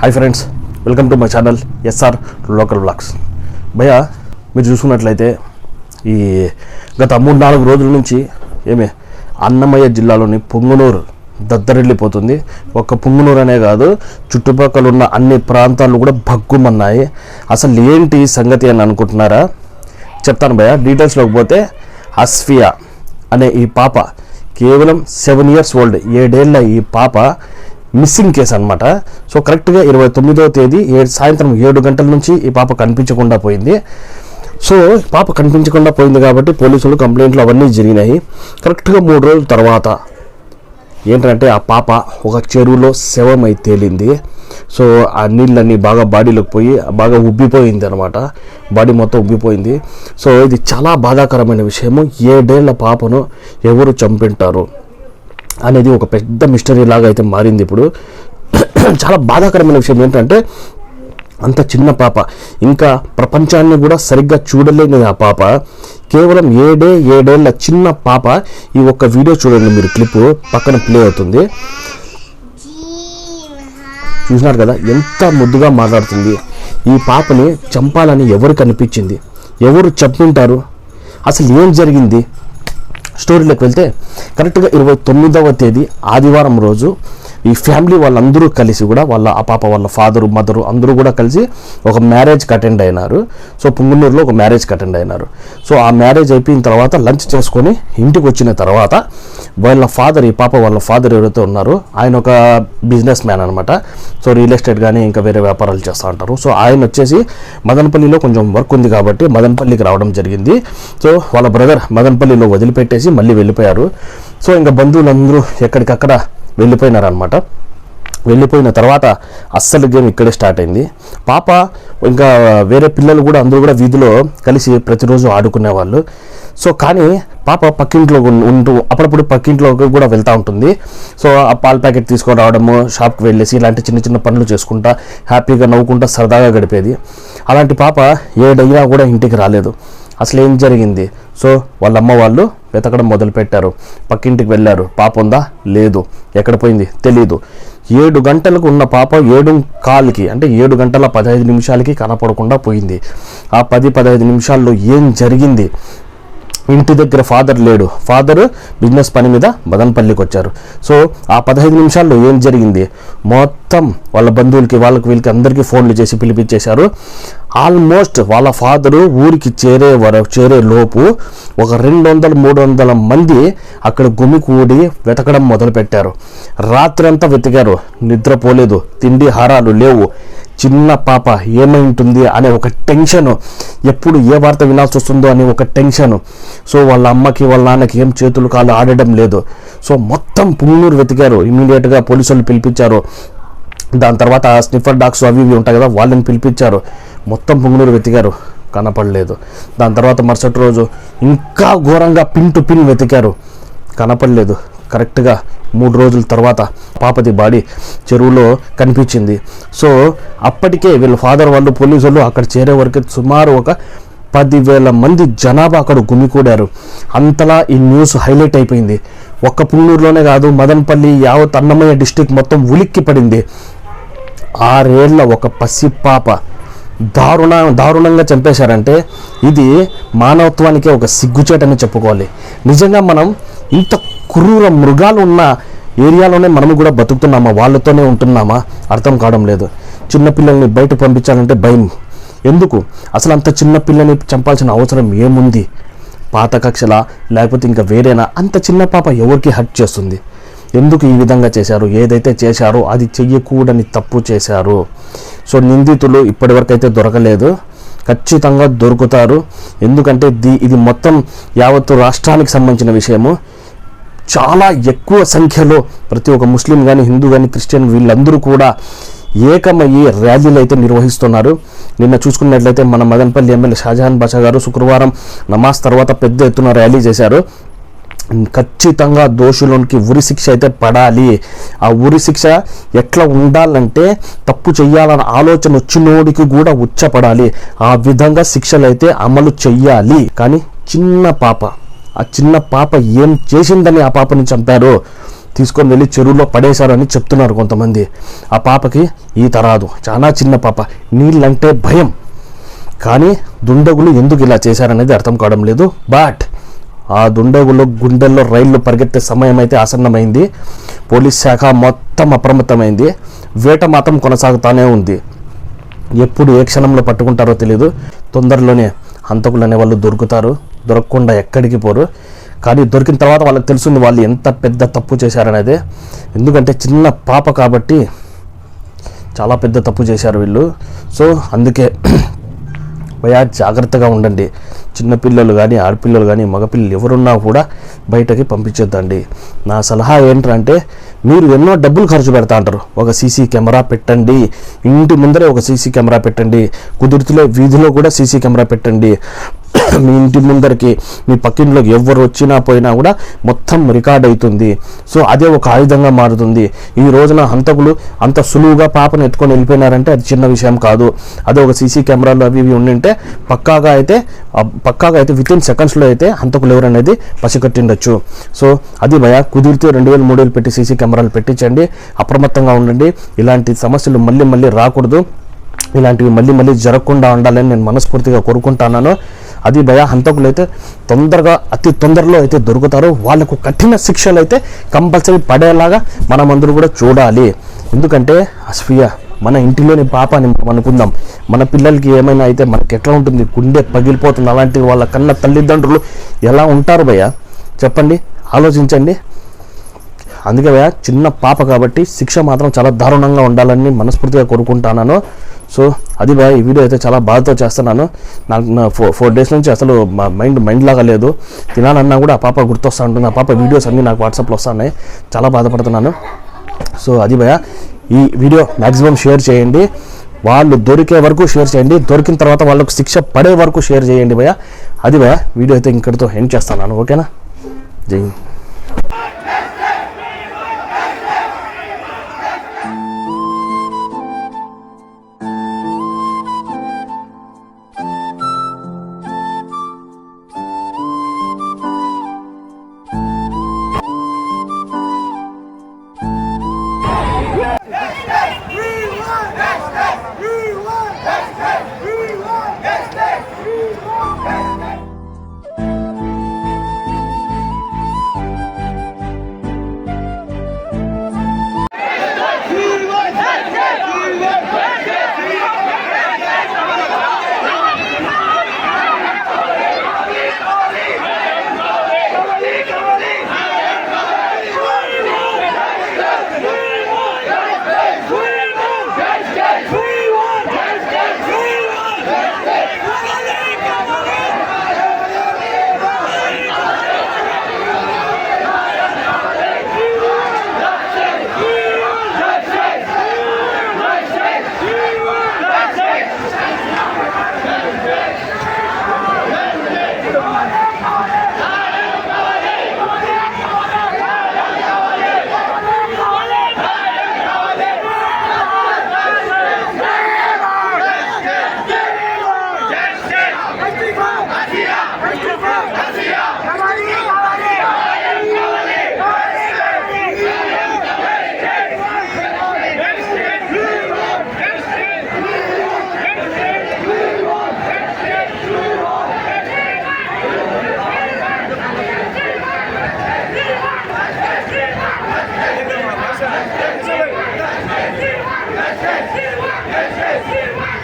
Hi friends welcome to my channel S R local blogs. భయ్య మీరు చూసుకున్నట్లయితే ఈ గత మూడు నాలుగు రోజుల నుంచి ఏమి అన్నమయ్య జిల్లాలోని పొంగునూరు దద్దరిల్లిపోతుంది. ఒక్క పొంగునూరు అనే కాదు చుట్టుపక్కల ఉన్న అన్ని ప్రాంతాలు కూడా భగ్గుమన్నాయి. అసలు ఏంటి సంగతి అని అనుకుంటున్నారా? చెప్తాను భయ్య డీటెయిల్స్లోకి పోతే అస్ఫియా అనే ఈ పాప కేవలం సెవెన్ ఇయర్స్ ఓల్డ్ ఏడేళ్ళ ఈ పాప మిస్సింగ్ కేసు అనమాట సో కరెక్ట్గా ఇరవై తొమ్మిదవ తేదీ ఏడు సాయంత్రం ఏడు గంటల నుంచి ఈ పాప కనిపించకుండా పోయింది. సో పాప కనిపించకుండా పోయింది కాబట్టి పోలీసులు కంప్లైంట్లు అవన్నీ జరిగినాయి. కరెక్ట్గా మూడు రోజుల తర్వాత ఏంటంటే ఆ పాప ఒక చెరువులో శవమై తేలింది. సో ఆ నీళ్ళన్నీ బాగా బాడీలోకి పోయి బాగా ఉబ్బిపోయింది అనమాట బాడీ మొత్తం ఉబ్బిపోయింది. సో ఇది చాలా బాధాకరమైన విషయము. ఏడేళ్ళ పాపను ఎవరు చంపింటారు? అనేది ఒక పెద్ద మిస్టరీ లాగా అయితే మారింది ఇప్పుడు. చాలా బాధాకరమైన విషయం ఏంటంటే అంత చిన్న పాప ఇంకా ప్రపంచాన్ని కూడా సరిగ్గా చూడలేని ఆ పాప. కేవలం ఏడే ఏడేళ్ళ చిన్న పాప ఈ ఒక్క వీడియో చూడండి మీరు క్లిప్ పక్కన ప్లే అవుతుంది. చూసినారు కదా ఎంత ముద్దుగా మాట్లాడుతుంది. ఈ పాపని చంపాలని ఎవరు కనిపించింది ఎవరు చంపుంటారు? అసలు ఏం జరిగింది? స్టోరీలోకి వెళ్తే కరెక్ట్గా ఇరవై తొమ్మిదవ తేదీ ఆదివారం రోజు ఈ ఫ్యామిలీ వాళ్ళందరూ కలిసి కూడా వాళ్ళ ఆ పాప వాళ్ళ ఫాదరు మదరు అందరూ కూడా కలిసి ఒక మ్యారేజ్కి అటెండ్ అయినారు. సో పుంగునూరులో ఒక మ్యారేజ్కి అటెండ్ అయినారు. సో ఆ మ్యారేజ్ అయిపోయిన తర్వాత లంచ్ చేసుకొని ఇంటికి వచ్చిన తర్వాత వాళ్ళ ఫాదర్ ఈ పాప వాళ్ళ ఫాదర్ ఎవరైతే ఉన్నారో ఆయన ఒక బిజినెస్ మ్యాన్ అనమాట సో రియల్ ఎస్టేట్ కానీ ఇంకా వేరే వ్యాపారాలు చేస్తూ ఉంటారు. సో ఆయన వచ్చేసి మదనపల్లిలో కొంచెం వర్క్ ఉంది కాబట్టి మదనపల్లికి రావడం జరిగింది. సో వాళ్ళ బ్రదర్ మదనపల్లిలో వదిలిపెట్టేసి మళ్ళీ వెళ్ళిపోయారు. సో ఇంకా బంధువులందరూ ఎక్కడికక్కడ వెళ్ళిపోయినారనమాట వెళ్ళిపోయిన తర్వాత అస్సలు గేమ్ ఇక్కడే స్టార్ట్ అయింది. పాప ఇంకా వేరే పిల్లలు కూడా అందరూ కూడా వీధిలో కలిసి ప్రతిరోజు ఆడుకునేవాళ్ళు సో కానీ పాప పక్కింట్లో ఉంటూ అప్పుడప్పుడు పక్కింట్లోకి కూడా వెళ్తూ ఉంటుంది. సో ఆ పాల ప్యాకెట్ తీసుకొని రావడము షాప్కి వెళ్ళేసి ఇలాంటి చిన్న చిన్న పనులు చేసుకుంటా హ్యాపీగా నవ్వుకుంటా సరదాగా గడిపేది. అలాంటి పాప ఏడైనా కూడా ఇంటికి రాలేదు. అసలు ఏం జరిగింది? సో వాళ్ళ అమ్మ వాళ్ళు వెతకడం మొదలుపెట్టారు. పక్కింటికి వెళ్ళారు. పాప ఉందా లేదు. ఎక్కడ పోయింది? తెలీదు. ఏడు గంటలకు ఉన్న పాప ఏడు కాల్కి అంటే ఏడు గంటల పదహైదు నిమిషాలకి కనపడకుండా పోయింది. ఆ పది పదహైదు నిమిషాల్లో ఏం జరిగింది? ఇంటి దగ్గర ఫాదర్ లేడు. ఫాదర్ బిజినెస్ పని మీద మదనపల్లికి వచ్చారు. సో ఆ పదహైదు నిమిషాల్లో ఏం జరిగింది? మొత్తం వాళ్ళ బంధువులకి వాళ్ళకి వీళ్ళకి అందరికీ ఫోన్లు చేసి పిలిపించేశారు. ఆల్మోస్ట్ వాళ్ళ ఫాదరు ఊరికి చేరే వర చేరే లోపు ఒక రెండు వందల మూడు వందల మంది అక్కడ గుమికూడి వెతకడం మొదలుపెట్టారు. రాత్రంతా వెతికారు. నిద్రపోలేదు. తిండి హారాలు లేవు. చిన్న పాప ఏమై ఉంటుంది అనే ఒక టెన్షన్ ఎప్పుడు ఏ వార్త వినాల్సి వస్తుందో అనే ఒక టెన్షన్. సో వాళ్ళ అమ్మకి వాళ్ళ నాన్నకి ఏం చేతులు కాలు ఆడడం లేదు. సో మొత్తం పుంగనూరు వెతికారు. ఇమీడియట్గా పోలీసులు పిలిపించారు. దాని తర్వాత స్నిఫర్ డాగ్స్ అవి ఇవి ఉంటాయి కదా వాళ్ళని పిలిపించారు. మొత్తం పుంగునూరు వెతికారు. కనపడలేదు. దాని తర్వాత మరుసటి రోజు ఇంకా ఘోరంగా పిన్ టు పిన్ వెతికారు. కనపడలేదు. కరెక్ట్గా మూడు రోజుల తర్వాత పాపది బాడీ చెరువులో కనిపించింది. సో అప్పటికే వీళ్ళ ఫాదర్ వాళ్ళు పోలీసు వాళ్ళు అక్కడ చేరే వరకు సుమారు ఒక పదివేల మంది జనాభా అక్కడ గుమికూడారు. అంతలా ఈ న్యూస్ హైలైట్ అయిపోయింది. ఒక్క పుంగూరులోనే కాదు మదనపల్లి యావత్ అన్నమయ్య డిస్టిక్ మొత్తం ఉలిక్కి పడింది. ఆరేళ్ళ ఒక పసిపాప దారుణ దారుణంగా చంపేశారంటే ఇది మానవత్వానికే ఒక సిగ్గుచేటని చెప్పుకోవాలి. నిజంగా మనం ఇంత క్రూర మృగాలు ఉన్న ఏరియాలోనే మనము కూడా బతుకుతున్నామా? వాళ్ళతోనే ఉంటున్నామా? అర్థం కావడం లేదు. చిన్నపిల్లల్ని బయట పంపించాలంటే భయం. ఎందుకు? అసలు అంత చిన్న పిల్లని చంపాల్సిన అవసరం ఏముంది? పాత కక్షల? లేకపోతే ఇంకా వేరేనా? అంత చిన్న పాప ఎవరికి హర్ట్ చేస్తుంది? ఎందుకు ఈ విధంగా చేశారు? ఏదైతే చేశారో అది చెయ్యకూడని తప్పు చేశారు. సో నిందితులు ఇప్పటివరకైతే దొరకలేదు. ఖచ్చితంగా దొరుకుతారు. ఎందుకంటే దీ ఇది మొత్తం యావత్తు రాష్ట్రానికి సంబంధించిన విషయము. చాలా ఎక్కువ సంఖ్యలో ప్రతి ఒక్క ముస్లిం కానీ హిందూ కానీ క్రిస్టియన్ వీళ్ళందరూ కూడా ఏకమయ్యి ర్యాలీలు అయితే నిర్వహిస్తున్నారు. నిన్న చూసుకున్నట్లయితే మన మదనపల్లి ఎమ్మెల్యే షాజహాన్ బాషా గారు శుక్రవారం నమాజ్ తర్వాత పెద్ద ఎత్తున ర్యాలీ చేశారు. ఖచ్చితంగా దోషులకి ఉరి శిక్ష అయితే పడాలి. ఆ ఉరి శిక్ష ఎట్లా ఉండాలంటే తప్పు చేయాలన్న ఆలోచన వచ్చినోడికి కూడా ఉచ్చపడాలి. ఆ విధంగా శిక్షలు అయితే అమలు చెయ్యాలి. కానీ చిన్న పాప ఆ చిన్న పాప ఏం చేసిందని ఆ పాపని చంపారో? తీసుకొని వెళ్ళి చెరువులో పడేశారని చెప్తున్నారు కొంతమంది. ఆ పాపకి ఈత రాదు. చాలా చిన్న పాప. నీళ్ళంటే భయం. కానీ దుండగులు ఎందుకు ఇలా చేశారనేది అర్థం కావడం లేదు. బట్ ఆ దుండగులు గుండెల్లో రైళ్ళు పరిగెత్తే సమయం అయితే ఆసన్నమైంది. పోలీస్ శాఖ మొత్తం అప్రమత్తమైంది. వేట మాత్రం కొనసాగుతానే ఉంది. ఎప్పుడు ఏ క్షణంలో పట్టుకుంటారో తెలియదు తొందరలోనే హంతకులు అనే వాళ్ళు దొరుకుతారు. దొరకకుండా ఎక్కడికి పోరు. కానీ దొరికిన తర్వాత వాళ్ళకి తెలుస్తుంది వాళ్ళు ఎంత పెద్ద తప్పు చేశారనేది. ఎందుకంటే చిన్న పాప కాబట్టి చాలా పెద్ద తప్పు చేశారు వీళ్ళు. సో అందుకే భయా జాగ్రత్తగా ఉండండి. చిన్నపిల్లలు కానీ ఆడపిల్లలు కానీ మగపిల్లలు ఎవరున్నా కూడా బయటకి పంపించొద్దండి. నా సలహా ఏంటంటే మీరు ఎన్నో డబ్బులు ఖర్చు పెడతా అంటారు. ఒక సీసీ కెమెరా పెట్టండి. ఇంటి ముందరే ఒక సీసీ కెమెరా పెట్టండి. కుదురుతులో వీధిలో కూడా సీసీ కెమెరా పెట్టండి. మీ ఇంటి ముందరికి మీ పక్కింట్లోకి ఎవరు వచ్చినా పోయినా కూడా మొత్తం రికార్డ్ అవుతుంది సో అదే ఒక ఆయుధంగా మారుతుంది. ఈ రోజున హంతకులు అంత సులువుగా పాపను ఎత్తుకొని వెళ్ళిపోయినారంటే అది చిన్న విషయం కాదు. అదే ఒక సీసీ కెమెరాలు అవి ఇవి ఉండింటే పక్కాగా అయితే పక్కాగా అయితే విత్ ఇన్ సెకండ్స్లో అయితే హంతకులు ఎవరనేది పసిగట్టిండొచ్చు. సో అది భయ కుదిరితే రెండు వేలు మూడు వేలు పెట్టి సీసీ కెమెరాలు పెట్టించండి. అప్రమత్తంగా ఉండండి. ఇలాంటి సమస్యలు మళ్ళీ మళ్ళీ రాకూడదు. ఇలాంటివి మళ్ళీ మళ్ళీ జరగకుండా ఉండాలని నేను మనస్ఫూర్తిగా కోరుకుంటున్నాను. అది భయ హంతకులు అయితే తొందరగా అతి తొందరలో అయితే దొరుకుతారు. వాళ్ళకు కఠిన శిక్షలు అయితే కంపల్సరీ పడేలాగా మనమందరూ కూడా చూడాలి. ఎందుకంటే అస్ఫియ మన ఇంటిలోని పాప అని మనం అనుకుందాం. మన పిల్లలకి ఏమైనా అయితే మనకి ఎట్లా ఉంటుంది? గుండె పగిలిపోతుంది. అలాంటి వాళ్ళ కన్న తల్లిదండ్రులు ఎలా ఉంటారు భయ్య? చెప్పండి. ఆలోచించండి. అందుకే భయ్య చిన్న పాప కాబట్టి శిక్ష మాత్రం చాలా దారుణంగా ఉండాలని మనస్ఫూర్తిగా కోరుకుంటున్నాను సో అది భయ ఈ వీడియో అయితే చాలా బాధతో చేస్తున్నాను. నాకు నా ఫో ఫోర్ డేస్ నుంచి అసలు మా మైండ్ మైండ్ లాగా లేదు. తినాలన్నా కూడా ఆ పాప గుర్తొస్తా ఉంటుంది. ఆ పాప వీడియోస్ అన్నీ నాకు వాట్సాప్లో వస్తున్నాయి. చాలా బాధపడుతున్నాను. సో అది భయ ఈ వీడియో మ్యాక్సిమం షేర్ చేయండి. వాళ్ళు దొరికే వరకు షేర్ చేయండి. దొరికిన తర్వాత వాళ్ళకు శిక్ష పడే వరకు షేర్ చేయండి భయ అది భయ వీడియో అయితే ఇక్కడితో ఎండ్ చేస్తున్నాను. ఓకేనా? జై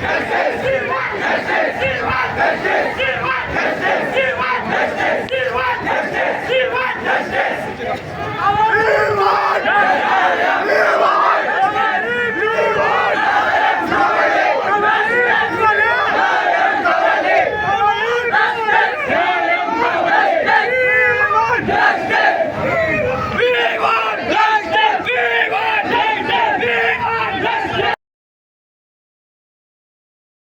హింద్. Justice!